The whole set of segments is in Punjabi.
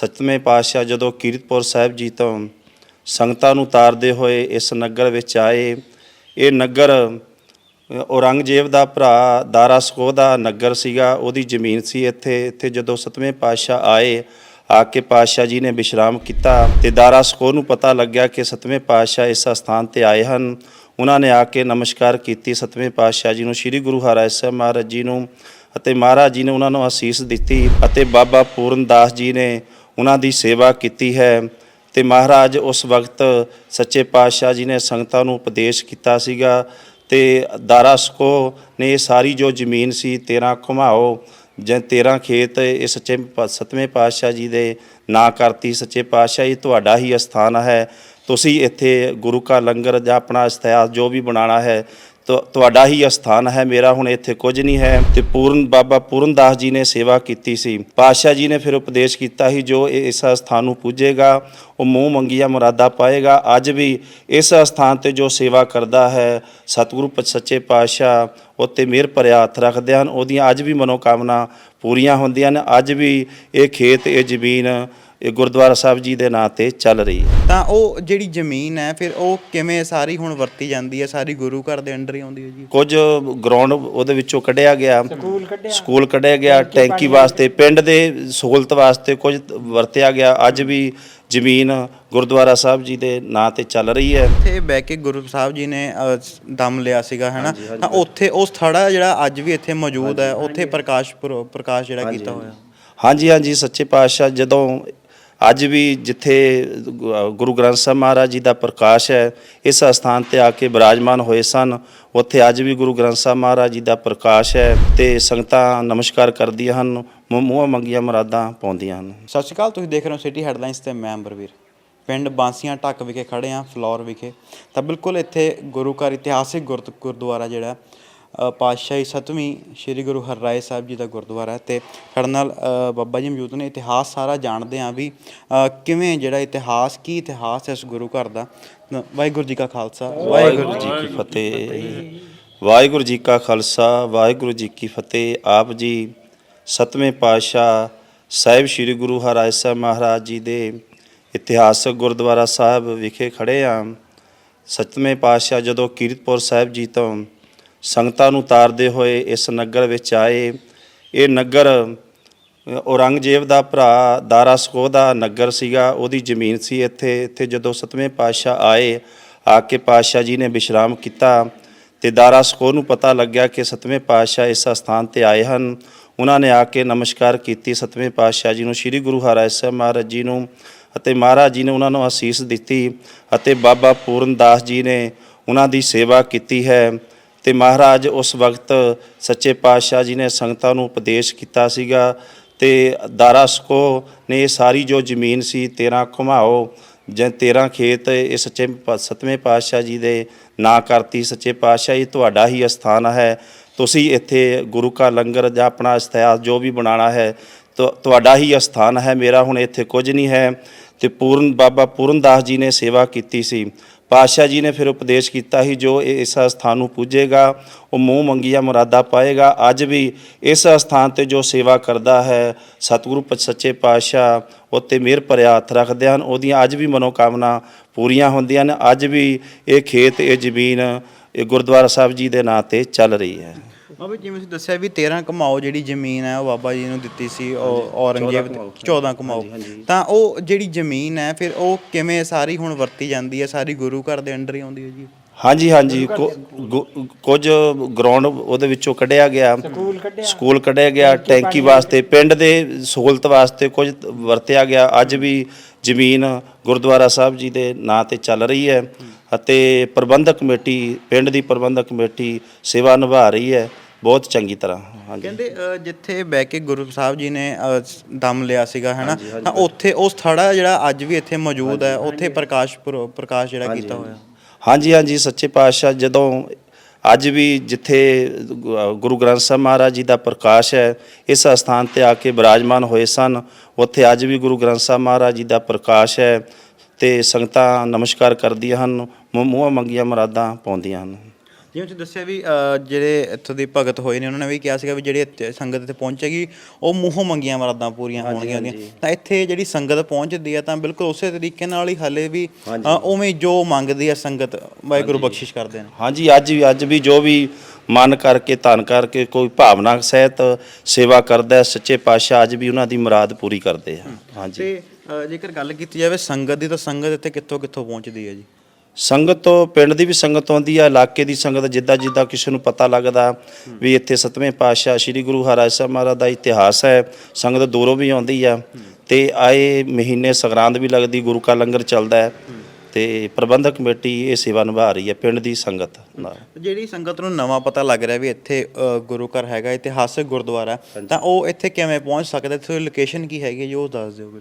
ਸੱਤਵੇਂ ਪਾਤਸ਼ਾਹ ਜਦੋਂ ਕੀਰਤਪੁਰ ਸਾਹਿਬ ਜੀ ਤੋਂ ਸੰਗਤਾਂ ਨੂੰ ਤਾਰਦੇ ਹੋਏ ਇਸ ਨਗਰ ਵਿੱਚ ਆਏ, ਇਹ ਨਗਰ ਔਰੰਗਜ਼ੇਬ ਦਾ ਭਰਾ ਦਾਰਾ ਸਕੋਹ ਦਾ ਨਗਰ ਸੀਗਾ, ਉਹਦੀ ਜ਼ਮੀਨ ਸੀ ਇੱਥੇ ਇੱਥੇ ਜਦੋਂ ਸਤਵੇਂ ਪਾਤਸ਼ਾਹ ਆਏ, ਆ ਕੇ ਪਾਤਸ਼ਾਹ ਜੀ ਨੇ ਵਿਸ਼ਰਾਮ ਕੀਤਾ ਤੇ ਦਾਰਾ ਸਕੋਹ ਨੂੰ ਪਤਾ ਲੱਗਿਆ ਕਿ ਸਤਵੇਂ ਪਾਤਸ਼ਾਹ ਇਸ ਸਥਾਨ ਤੇ ਆਏ ਹਨ। ਉਹਨਾਂ ਨੇ ਆ ਕੇ ਨਮਸਕਾਰ ਕੀਤੀ, ਸਤਵੇਂ ਪਾਤਸ਼ਾਹ ਜੀ ਨੂੰ, ਸ੍ਰੀ ਗੁਰੂ ਹਰਿਰਾਏ ਸਾਹਿਬ ਮਹਾਰਾਜ ਜੀ ਨੂੰ ਅਤੇ ਮਹਾਰਾਜ ਜੀ ਨੇ ਉਹਨਾਂ ਨੂੰ ਅਸੀਸ ਦਿੱਤੀ ਅਤੇ ਬਾਬਾ ਪੂਰਨ ਦਾਸ ਜੀ ਨੇ ਉਹਨਾਂ ਦੀ ਸੇਵਾ ਕੀਤੀ ਹੈ ਤੇ ਮਹਾਰਾਜ ਉਸ ਵਕਤ ਸੱਚੇ ਪਾਤਸ਼ਾਹ ਜੀ ਨੇ ਸੰਗਤਾਂ ਨੂੰ ਉਪਦੇਸ਼ ਕੀਤਾ ਸੀਗਾ ਤੇ ਦਾਰਾ ਸਕੋ ਨੇ ਇਹ ਸਾਰੀ ਜੋ ਜ਼ਮੀਨ ਸੀ 13 ਘੁਮਾਓ, ਜਾਂ 13 ਖੇਤ, ਇਹ ਸੱਚੇ ਸਤਵੇਂ ਪਾਤਸ਼ਾਹ ਜੀ ਦੇ ਨਾਂ ਕਰਤੀ। ਸੱਚੇ ਪਾਤਸ਼ਾਹ ਇਹ ਤੁਹਾਡਾ ਹੀ ਅਸਥਾਨ ਹੈ। ਤੁਸੀਂ ਇੱਥੇ ਗੁਰੂ ਕਾ ਲੰਗਰ ਜਾਂ ਆਪਣਾ ਇਸ਼ਤਿਹਾਸ ਜੋ ਵੀ ਬਣਾਉਣਾ ਹੈ ਤੁਹਾਡਾ ਹੀ ਅਸਥਾਨ ਹੈ, ਮੇਰਾ ਹੁਣ ਇੱਥੇ ਕੁਝ ਨਹੀਂ ਹੈ। ਤੇ ਪੂਰਨ, ਬਾਬਾ ਪੂਰਨਦਾਸ ਜੀ ਨੇ ਸੇਵਾ ਕੀਤੀ ਸੀ। ਪਾਤਸ਼ਾਹ ਜੀ ਨੇ ਫਿਰ ਉਪਦੇਸ਼ ਕੀਤਾ ਸੀ, ਜੋ ਇਹ ਇਸ ਅਸਥਾਨ ਨੂੰ ਪੂਜੇਗਾ, ਉਹ ਮੂੰਹ ਮੰਗੀਆਂ ਮੁਰਾਦਾ ਪਾਏਗਾ। ਅੱਜ ਵੀ ਇਸ ਅਸਥਾਨ ਤੇ ਜੋ ਸੇਵਾ ਕਰਦਾ ਹੈ, ਸਤਿਗੁਰੂ ਪ- ਸੱਚੇ ਪਾਤਸ਼ਾਹ ਉੱਤੇ ਮਿਹਰ ਭਰਿਆ ਹੱਥ ਰੱਖਦੇ ਹਨ। ਉਹਦੀਆਂ ਅੱਜ ਵੀ ਮਨੋਕਾਮਨਾ ਪੂਰੀਆਂ ਹੁੰਦੀਆਂ ਨੇ। ਅੱਜ ਵੀ ਇਹ ਖੇਤ, ਇਹ ਜ਼ਮੀਨ ਇਹ ਗੁਰਦੁਆਰਾ ਸਾਹਿਬ ਜੀ ਦੇ ਨਾਂ ਤੇ ਚੱਲ ਰਹੀ ਹੈ। ਤਾਂ ਉਹ ਜਿਹੜੀ ਜ਼ਮੀਨ ਹੈ ਫਿਰ ਉਹ ਕਿਵੇਂ ਸਾਰੀ ਹੁਣ ਵਰਤੀ ਜਾਂਦੀ ਹੈ? ਸਾਰੀ ਗੁਰੂ ਘਰ ਦੇ ਅੰਡਰ ਹੀ ਆਉਂਦੀ ਹੈ ਜੀ? ਕੁਝ ਗਰਾਊਂਡ ਉਹਦੇ ਵਿੱਚੋਂ ਕੱਢਿਆ ਗਿਆ। ਸਕੂਲ ਕੱਢਿਆ। ਗਿਆ ਟੈਂਕੀ ਵਾਸਤੇ ਪਿੰਡ ਦੇ ਸਹੂਲਤ ਵਾਸਤੇ ਕੁਝ ਵਰਤਿਆ ਗਿਆ। ਅੱਜ ਵੀ ਜ਼ਮੀਨ ਗੁਰਦੁਆਰਾ ਸਾਹਿਬ ਜੀ ਦੇ ਨਾਂ ਤੇ ਚੱਲ ਰਹੀ ਹੈ। ਇੱਥੇ ਬਹਿ ਕੇ ਗੁਰੂ ਸਾਹਿਬ ਜੀ ਨੇ ਦਮ ਲਿਆ ਸੀਗਾ ਹੈਨਾ ਤਾਂ ਉੱਥੇ ਉਹ ਥੜਾ ਜਿਹੜਾ ਅੱਜ ਵੀ ਇੱਥੇ ਮੌਜੂਦ ਹੈ ਉੱਥੇ ਪ੍ਰਕਾਸ਼ ਪੁਰ- ਪ੍ਰਕਾਸ਼ ਜਿਹੜਾ ਕੀਤਾ ਹੋਇਆ। ਹਾਂਜੀ ਹਾਂਜੀ ਸੱਚੇ ਪਾਤਸ਼ਾਹ ਜਦੋਂ ਅੱਜ ਵੀ ਜਿੱਥੇ ਗੁਰੂ ਗ੍ਰੰਥ ਸਾਹਿਬ ਮਹਾਰਾਜ ਜੀ ਦਾ ਪ੍ਰਕਾਸ਼ ਹੈ, ਇਸ ਅਸਥਾਨ ਤੇ ਆ ਕੇ ਬਿਰਾਜਮਾਨ ਹੋਏ ਸਨ। ਉੱਥੇ ਅੱਜ ਵੀ ਗੁਰੂ ਗ੍ਰੰਥ ਸਾਹਿਬ ਮਹਾਰਾਜ ਜੀ ਦਾ ਪ੍ਰਕਾਸ਼ ਹੈ ਤੇ ਸੰਗਤਾਂ ਨਮਸਕਾਰ ਕਰਦੀਆਂ ਹਨ, ਮੂੰਹ ਮੰਗੀਆਂ ਮੁਰਾਦਾਂ ਪਾਉਂਦੀਆਂ ਹਨ। ਸਤਿ ਸ਼੍ਰੀ ਅਕਾਲ, ਤੁਸੀਂ ਦੇਖ ਰਹੇ ਹੋ ਸਿਟੀ ਹੈਡਲਾਈਨਸ ਤੇ ਮੈਂ ਅੰਬਰਵੀਰ ਪਿੰਡ ਬਾਂਸੀਆਂ ਢੱਕ ਵਿਖੇ ਖੜੇ ਆ ਫਲੋਰ ਵਿਖੇ। ਤਾਂ ਬਿਲਕੁਲ ਇੱਥੇ ਗੁਰੂ ਘਰ ਇਤਿਹਾਸਿਕ ਗੁਰਦ- ਗੁਰਦੁਆਰਾ ਜਿਹੜਾ ਪਾਤਸ਼ਾਹੀ ਸਤਵੀਂ ਸ੍ਰੀ ਗੁਰੂ ਹਰਰਾਏ ਸਾਹਿਬ ਜੀ ਦਾ ਗੁਰਦੁਆਰਾ ਹੈ ਤੇ ਸਾਡੇ ਨਾਲ ਬਾਬਾ ਜੀ ਮੌਜੂਦ ਨੇ। ਇਤਿਹਾਸ ਸਾਰਾ ਜਾਣਦੇ ਆ ਵੀ ਕਿਵੇਂ ਜਿਹੜਾ ਇਤਿਹਾਸ, ਕੀ ਇਤਿਹਾਸ ਹੈ ਇਸ ਗੁਰੂ ਘਰ ਦਾ। ਨ- ਵਾਹਿਗੁਰੂ ਜੀ ਕਾ ਖਾਲਸਾ। ਵਾਹਿਗੁਰੂ ਜੀ ਕੀ ਫਤਿਹ। ਵਾਹਿਗੁਰੂ ਜੀ ਕਾ ਖਾਲਸਾ, ਵਾਹਿਗੁਰੂ ਜੀ ਕੀ ਫਤਿਹ। ਆਪ ਜੀ ਸਤਵੇਂ ਪਾਤਸ਼ਾਹ ਸਾਹਿਬ ਸ੍ਰੀ ਗੁਰੂ ਹਰਿਰਾਏ ਸਾਹਿਬ ਮਹਾਰਾਜ ਜੀ ਦੇ ਇਤਿਹਾਸਕ ਗੁਰਦੁਆਰਾ ਸਾਹਿਬ ਵਿਖੇ ਖੜੇ ਆ। ਸਤਵੇਂ ਪਾਤਸ਼ਾਹ ਜਦੋਂ ਕੀਰਤਪੁਰ ਸਾਹਿਬ ਜੀ ਤੋਂ ਸੰਗਤਾਂ ਨੂੰ ਤਾਰਦੇ ਹੋਏ ਇਸ ਨਗਰ ਵਿੱਚ ਆਏ। ਇਹ ਨਗਰ, ਔਰੰਗਜ਼ੇਬ ਦਾ ਭਰਾ ਦਾਰਾ ਸਕੋ ਦਾ ਨਗਰ ਸੀਗਾ, ਉਹਦੀ ਜ਼ਮੀਨ ਸੀ ਇੱਥੇ। ਇੱਥੇ ਜਦੋਂ ਸਤਵੇਂ ਪਾਤਸ਼ਾਹ ਆਏ, ਆ ਕੇ ਪਾਤਸ਼ਾਹ ਜੀ ਨੇ ਵਿਸ਼ਰਾਮ ਕੀਤਾ ਤੇ ਦਾਰਾ ਸਕੋ ਨੂੰ ਪਤਾ ਲੱਗਿਆ ਕਿ ਸਤਵੇਂ ਪਾਤਸ਼ਾਹ ਇਸ ਸਥਾਨ ਤੇ ਆਏ ਹਨ। ਉਹਨਾਂ ਨੇ ਆ ਕੇ ਨਮਸਕਾਰ ਕੀਤੀ ਸਤਵੇਂ ਪਾਤਸ਼ਾਹ ਜੀ ਨੂੰ, ਸ੍ਰੀ ਗੁਰੂ ਹਰਿਰਾਏ ਸਾਹਿਬ ਮਹਾਰਾਜ ਜੀ ਨੂੰ ਅਤੇ ਮਹਾਰਾਜ ਜੀ ਨੇ ਉਹਨਾਂ ਨੂੰ ਅਸੀਸ ਦਿੱਤੀ ਅਤੇ ਬਾਬਾ ਪੂਰਨ ਦਾਸ ਜੀ ਨੇ ਉਹਨਾਂ ਦੀ ਸੇਵਾ ਕੀਤੀ ਹੈ। ਤੇ ਮਹਾਰਾਜ ਉਸ ਵਕਤ ਸੱਚੇ ਪਾਤਸ਼ਾਹ ਜੀ ਨੇ ਸੰਗਤਾਂ ਨੂੰ ਉਪਦੇਸ਼ ਕੀਤਾ ਸੀਗਾ ਤੇ ਦਾਰਾ ਸਕੋ ਨੇ ਇਹ ਸਾਰੀ ਜੋ ਜ਼ਮੀਨ ਸੀ 13 ਘੁਮਾਓ, ਜਾਂ 13 ਖੇਤ, ਇਹ ਸੱਚੇ ਪਾ- ਸੱਤਵੇਂ ਪਾਤਸ਼ਾਹ ਜੀ ਦੇ ਨਾਂ ਕਰਤੀ। ਸੱਚੇ ਪਾਤਸ਼ਾਹ, ਇਹ ਤੁਹਾਡਾ ਹੀ ਅਸਥਾਨ ਹੈ। ਤੁਸੀਂ ਇੱਥੇ ਗੁਰੂ ਕਾ ਲੰਗਰ ਜਾਂ ਆਪਣਾ ਇਸ਼ਤਿਹਾਸ ਜੋ ਵੀ ਬਣਾਉਣਾ ਹੈ, ਤੁ- ਤੁਹਾਡਾ ਹੀ ਅਸਥਾਨ ਹੈ। ਮੇਰਾ ਹੁਣ ਇੱਥੇ ਕੁਝ ਨਹੀਂ ਹੈ। ਤੇ ਪੂਰਨ, ਬਾਬਾ ਪੂਰਨਦਾਸ ਜੀ ਨੇ ਸੇਵਾ ਕੀਤੀ ਸੀ। ਪਾਤਸ਼ਾਹ ਜੀ ਨੇ ਫਿਰ ਉਪਦੇਸ਼ ਕੀਤਾ ਸੀ, ਜੋ ਇਹ ਇਸ ਅਸਥਾਨ ਨੂੰ ਪੂਜੇਗਾ, ਉਹ ਮੂੰਹ ਮੰਗੀਆਂ ਮੁਰਾਦਾ ਪਾਏਗਾ। ਅੱਜ ਵੀ ਇਸ ਅਸਥਾਨ ਤੇ ਜੋ ਸੇਵਾ ਕਰਦਾ ਹੈ, ਸਤਿਗੁਰੂ ਪ- ਸੱਚੇ ਪਾਤਸ਼ਾਹ ਉੱਤੇ ਮਿਹਰ ਭਰਿਆ ਹੱਥ ਰੱਖਦੇ ਹਨ। ਉਹਦੀਆਂ ਅੱਜ ਵੀ ਮਨੋਕਾਮਨਾ ਪੂਰੀਆਂ ਹੁੰਦੀਆਂ ਨੇ ਅੱਜ ਵੀ ਇਹ ਖੇਤ, ਇਹ ਜ਼ਮੀਨ, ਇਹ ਗੁਰਦੁਆਰਾ ਸਾਹਿਬ ਜੀ ਦੇ ਨਾਂ ਤੇ ਚੱਲ ਰਹੀ ਹੈ। ਬਾਬਾ ਜੀ, ਜਿਵੇਂ ਤੁਸੀਂ ਦੱਸਿਆ ਵੀ 13 ਕਮਾਓ ਜਿਹੜੀ ਜ਼ਮੀਨ ਹੈ ਉਹ ਬਾਬਾ ਜੀ ਨੂੰ ਦਿੱਤੀ ਸੀ ਉਹ ਔਰੰਗਜ਼ੇਬ 14 ਕਮਾਓ। ਤਾਂ ਉਹ ਜਿਹੜੀ ਜ਼ਮੀਨ ਹੈ ਫਿਰ ਉਹ ਕਿਵੇਂ ਸਾਰੀ ਹੁਣ ਵਰਤੀ ਜਾਂਦੀ ਹੈ? ਸਾਰੀ ਗੁਰੂ ਘਰ ਦੇ ਅੰਡਰ ਹੀ ਆਉਂਦੀ ਹੈ ਜੀ? ਹਾਂਜੀ ਹਾਂਜੀ। ਕੁ- ਗੁ- ਕੁਝ ਗਰਾਊਂਡ ਉਹਦੇ ਵਿੱਚੋਂ ਕੱਢਿਆ ਗਿਆ। ਸਕੂਲ ਕੱਢਿਆ। ਗਿਆ ਟੈਂਕੀ ਵਾਸਤੇ ਪਿੰਡ ਦੇ ਸਹੂਲਤ ਵਾਸਤੇ ਕੁਝ ਵਰਤਿਆ ਗਿਆ। ਅੱਜ ਵੀ ਜ਼ਮੀਨ ਗੁਰਦੁਆਰਾ ਸਾਹਿਬ ਜੀ ਦੇ ਨਾਂ ਤੇ ਚੱਲ ਰਹੀ ਹੈ। ਅਤੇ ਪ੍ਰਬੰਧਕ ਕਮੇਟੀ ਪਿੰਡ ਦੀ ਪ੍ਰਬੰਧਕ ਕਮੇਟੀ ਸੇਵਾ ਨਿਭਾ ਰਹੀ ਹੈ। ਬਹੁਤ ਚੰਗੀ ਤਰ੍ਹਾਂ ਹਾਂਜੀ। ਕਹਿੰਦੇ ਅ, ਜਿੱਥੇ ਬਹਿ ਕੇ ਗੁਰੂ ਸਾਹਿਬ ਜੀ ਨੇ ਅ, ਦਮ ਲਿਆ ਸੀਗਾ ਹੈਨਾ ਤਾਂ ਉੱਥੇ ਉਸ ਥੜਾ ਜਿਹੜਾ ਅੱਜ ਵੀ ਇੱਥੇ ਮੌਜੂਦ ਹੈ ਉੱਥੇ ਪ੍ਰਕਾਸ਼ ਪੁਰ- ਪ੍ਰਕਾਸ਼ ਜਿਹੜਾ ਕੀਤਾ ਹੋਇਆ। ਹਾਂਜੀ। ਹਾਂਜੀ ਸੱਚੇ ਪਾਤਸ਼ਾਹ ਜਦੋਂ ਅੱਜ ਵੀ ਜਿੱਥੇ ਗੁ- ਗੁਰੂ ਗ੍ਰੰਥ ਸਾਹਿਬ ਮਹਾਰਾਜ ਜੀ ਦਾ ਪ੍ਰਕਾਸ਼ ਹੈ ਇਸ ਅਸਥਾਨ ਤੇ ਆ ਕੇ ਬਿਰਾਜਮਾਨ ਹੋਏ ਸਨ ਉੱਥੇ ਅੱਜ ਵੀ ਗੁਰੂ ਗ੍ਰੰਥ ਸਾਹਿਬ ਮਹਾਰਾਜ ਜੀ ਦਾ ਪ੍ਰਕਾਸ਼ ਹੈ ਤੇ ਸੰਗਤਾਂ ਨਮਸਕਾਰ ਕਰਦੀਆਂ ਹਨ ਮੂੰਹ ਮੰਗੀਆਂ ਮੁਰਾਦਾਂ ਪਾਉਂਦੀਆਂ ਹਨ। ਜਿਵੇਂ ਤੁਸੀਂ ਦੱਸਿਆ ਵੀ ਅ, ਜਿਹੜੇ ਇੱਥੋਂ ਦੇ ਭਗਤ ਹੋਏ ਨੇ ਉਹਨਾਂ ਨੇ ਵੀ ਕਿਹਾ ਸੀਗਾ ਵੀ ਜਿਹੜੀ ਇੱਥੇ ਸੰਗਤ ਇੱਥੇ ਪਹੁੰਚੇਗੀ ਉਹ ਮੂੰਹੋਂ ਮੰਗੀਆਂ ਮਰਾਦਾਂ ਪੂਰੀਆਂ ਹੋਣਗੀਆਂ ਉਹਦੀਆਂ। ਤਾਂ ਇੱਥੇ ਜਿਹੜੀ ਸੰਗਤ ਪਹੁੰਚਦੀ ਆ ਤਾਂ ਬਿਲਕੁਲ ਉਸੇ ਤਰੀਕੇ ਨਾਲ ਹੀ ਹਲੇ ਵੀ ਅ, ਉਵੇਂ ਜੋ ਮੰਗਦੀ ਆ ਸੰਗਤ ਵਾਹਿਗੁਰੂ ਬਖਸ਼ਿਸ਼ ਕਰਦੇ ਨੇ। ਹਾਂਜੀ ਅੱਜ ਵੀ ਅੱਜ ਵੀ ਜੋ ਵੀ ਮਨ ਕਰਕੇ ਧਨ ਕਰਕੇ ਕੋਈ ਭਾਵਨਾ ਸਹਿਤ ਸੇਵਾ ਕਰਦਾ ਹੈ, ਸੱਚੇ ਪਾਤਸ਼ਾਹ ਅੱਜ ਵੀ ਉਹਨਾਂ ਦੀ ਮੁਰਾਦ ਪੂਰੀ ਕਰਦੇ ਆ। ਹਾਂਜੀ। ਤੇ ਅ, ਜੇਕਰ ਗੱਲ ਕੀਤੀ ਜਾਵੇ ਸੰਗਤ ਦੀ ਤਾਂ ਸੰਗਤ ਇੱਥੇ ਕਿੱਥੋਂ ਕਿੱਥੋਂ ਪਹੁੰਚਦੀ ਹੈ ਜੀ? ਸੰਗਤ ਤੋਂ ਪਿੰਡ ਦੀ ਵੀ ਸੰਗਤ ਆਉਂਦੀ ਆ ਇਲਾਕੇ ਦੀ ਸੰਗਤ ਜਿੱਦਾਂ ਜਿੱਦਾਂ ਕਿਸੇ ਨੂੰ ਪਤਾ ਲੱਗਦਾ ਵੀ ਇੱਥੇ ਸਤਵੇਂ ਪਾਤਸ਼ਾਹ ਸ੍ਰੀ ਗੁਰੂ ਹਰਿਰਾਜ ਸਾਹਿਬ ਮਹਾਰਾਜ ਦਾ ਇਤਿਹਾਸ ਹੈ ਸੰਗਤ ਦੂਰੋਂ ਵੀ ਆਉਂਦੀ ਆ ਤੇ ਆਏ ਮਹੀਨੇ ਸੰਗਰਾਂਦ ਵੀ ਲੱਗਦੀ ਗੁਰੂ ਕਾ ਲੰਗਰ ਚੱਲਦਾ ਹੈ ਤੇ ਪ੍ਰਬੰਧਕ ਕਮੇਟੀ ਇਹ ਸੇਵਾ ਨਿਭਾ ਰਹੀ ਹੈ ਪਿੰਡ ਦੀ ਸੰਗਤ ਨਾਲ। ਜਿਹੜੀ ਸੰਗਤ ਨੂੰ ਨਵਾਂ ਪਤਾ ਲੱਗ ਰਿਹਾ ਵੀ ਇੱਥੇ ਗੁਰੂ ਘਰ ਹੈਗਾ ਇਤਿਹਾਸਕ ਗੁਰਦੁਆਰਾ ਤਾਂ ਉਹ ਇੱਥੇ ਕਿਵੇਂ ਪਹੁੰਚ ਸਕਦਾ? ਇੱਥੇ ਲੋਕੇਸ਼ਨ ਕੀ ਹੈਗੀ ਜੀ ਉਹ ਦੱਸ ਦਿਓ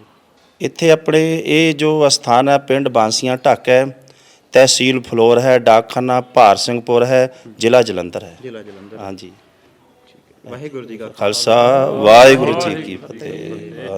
ਇੱਥੇ ਆਪਣੇ ਇਹ ਜੋ ਅਸਥਾਨ ਹੈ ਪਿੰਡ ਬਾਂਸੀਆਂ ਢੱਕ ਹੈ ਤਹਿਸੀਲ ਫਲੋਰ ਹੈ ਡਾਕਖਾਨਾ ਭਾਰ ਸਿੰਘਪੁਰ ਹੈ ਜ਼ਿਲ੍ਹਾ ਜਲੰਧਰ ਹੈ। ਜ਼ਿਲ੍ਹਾ ਜਲੰਧਰ ਹਾਂਜੀ। ਵਾਹਿਗੁਰੂ ਜੀ ਕਾ ਖਾਲਸਾ ਵਾਹਿਗੁਰੂ ਜੀ ਕੀ ਫਤਿਹ।